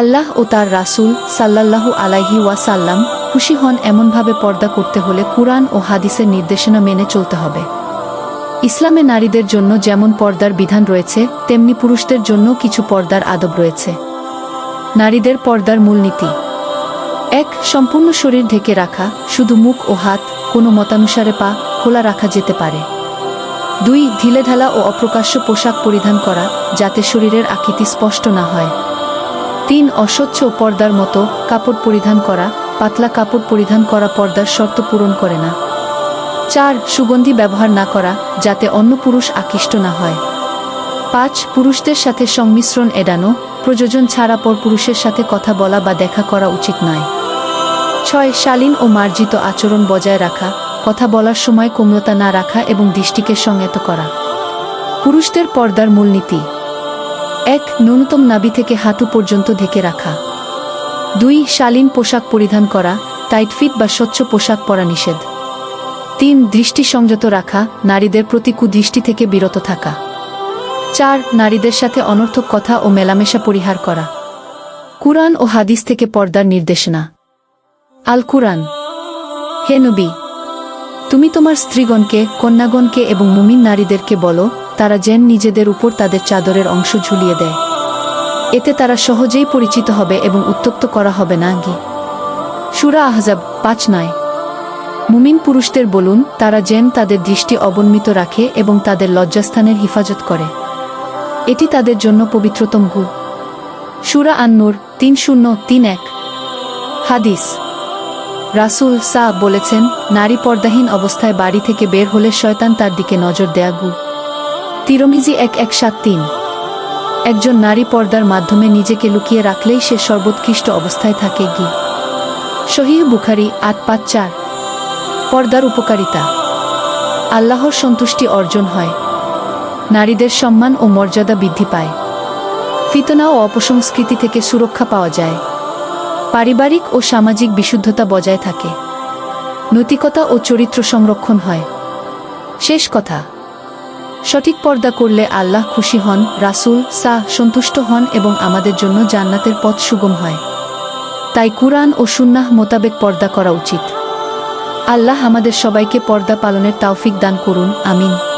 আল্লাহ ও তার রাসূল সাল্লাল্লাহু আলাইহি ওয়াসাল্লাম খুশি হন এমনভাবে পর্দা করতে হলে কুরআন ও হাদিসের নির্দেশনা মেনে চলতে হবে। ইসলামে নারীদের জন্য যেমন পর্দার বিধান রয়েছে, তেমনি পুরুষদের জন্য কিছু পর্দার আদব রয়েছে। নারীদের পর্দার মূলনীতি এক, সম্পূর্ণ শরীর ঢেকে রাখা, শুধু মুখ ও হাত, কোনো মতানুসারে পা খোলা রাখা যেতে পারে। দুই, ঢিলেঢালা ও অপ্রকাশ্য পোশাক পরিধান করা, যাতে শরীরের আকৃতি স্পষ্ট না হয়। তিন অস্বচ্ছ পর্দার মতো কাপড় পরিধান করা, পাতলা কাপড় পরিধান করা পর্দার শর্ত পূরণ করে না। চার, সুগন্ধি ব্যবহার না করা, যাতে অন্য পুরুষ আকৃষ্ট না হয়। পাঁচ, পুরুষদের সাথে সংমিশ্রণ এড়ানো, প্রযোজন ছাড়া পর পুরুষের সাথে কথা বলা বা দেখা করা উচিত নয়। ছয়, শালীন ও মার্জিত আচরণ বজায় রাখা, কথা বলার সময় কোমলতা না রাখা এবং দৃষ্টিকে সংযত করা। পুরুষদের পর্দার মূলনীতি এক ন্যূনতম নাভি থেকে হাঁটু পর্যন্ত ঢেকে রাখা। দুই শালীন পোশাক পরিধান করা, টাইট ফিট বা স্বচ্ছ পোশাক পরা নিষেধ। তিন দৃষ্টি সংযত রাখা, নারীদের প্রতি কুদৃষ্টি থেকে বিরত থাকা। চার নারীদের সাথে অনর্থক কথা ও মেলামেশা পরিহার করা। কুরআন ও হাদিস থেকে পর্দার নির্দেশনা। আল কুরআন হে নবী তুমি তোমার স্ত্রীগণকে, কন্যাগণকে এবং মুমিন নারীদেরকে বলো, তারা যেন নিজেদের উপর তাদের চাদরের অংশ ঝুলিয়ে দেয়। এতে তারা সহজেই পরিচিত হবে এবং উত্তক্ত করা হবে না গি সুরা আহজাব পাঁচ নয়। মুমিন পুরুষদের বলুন, তারা যেন তাদের দৃষ্টি অবন্মিত রাখে এবং তাদের লজ্জাস্থানের হিফাজত করে। এটি তাদের জন্য পবিত্রতম গু সুরা আন্নুর তিন শূন্য তিন এক। হাদিস। রাসূল সা বলেছেন, নারী পর্দাহীন অবস্থায় বাড়ি থেকে বের হলে শয়তান তার দিকে নজর দেয়া গু। তিরমিজি এক এক সাত তিন। একজন নারী পর্দার মাধ্যমে নিজেকে লুকিয়ে রাখলেই সে সর্বোৎকৃষ্ট অবস্থায় থাকে গি। শহীহ বুখারি আট পাঁচ চার। পর্দার উপকারিতা। আল্লাহর সন্তুষ্টি অর্জন হয়। নারীদের সম্মান ও মর্যাদা বৃদ্ধি পায়। ফিতনা ও অপসংস্কৃতি থেকে সুরক্ষা পাওয়া যায়। পারিবারিক ও সামাজিক বিশুদ্ধতা বজায় থাকে। নৈতিকতা ও চরিত্র সংরক্ষণ হয়। শেষ কথা, সঠিক পর্দা করলে আল্লাহ খুশি হন, রাসূল সাহ সন্তুষ্ট হন এবং আমাদের জন্য জান্নাতের পথ সুগম হয়। তাই কুরআন ও সুন্নাহ মোতাবেক পর্দা করা উচিত। আল্লাহ আমাদের সবাইকে পর্দা পালনের তাওফিক দান করুন, আমিন।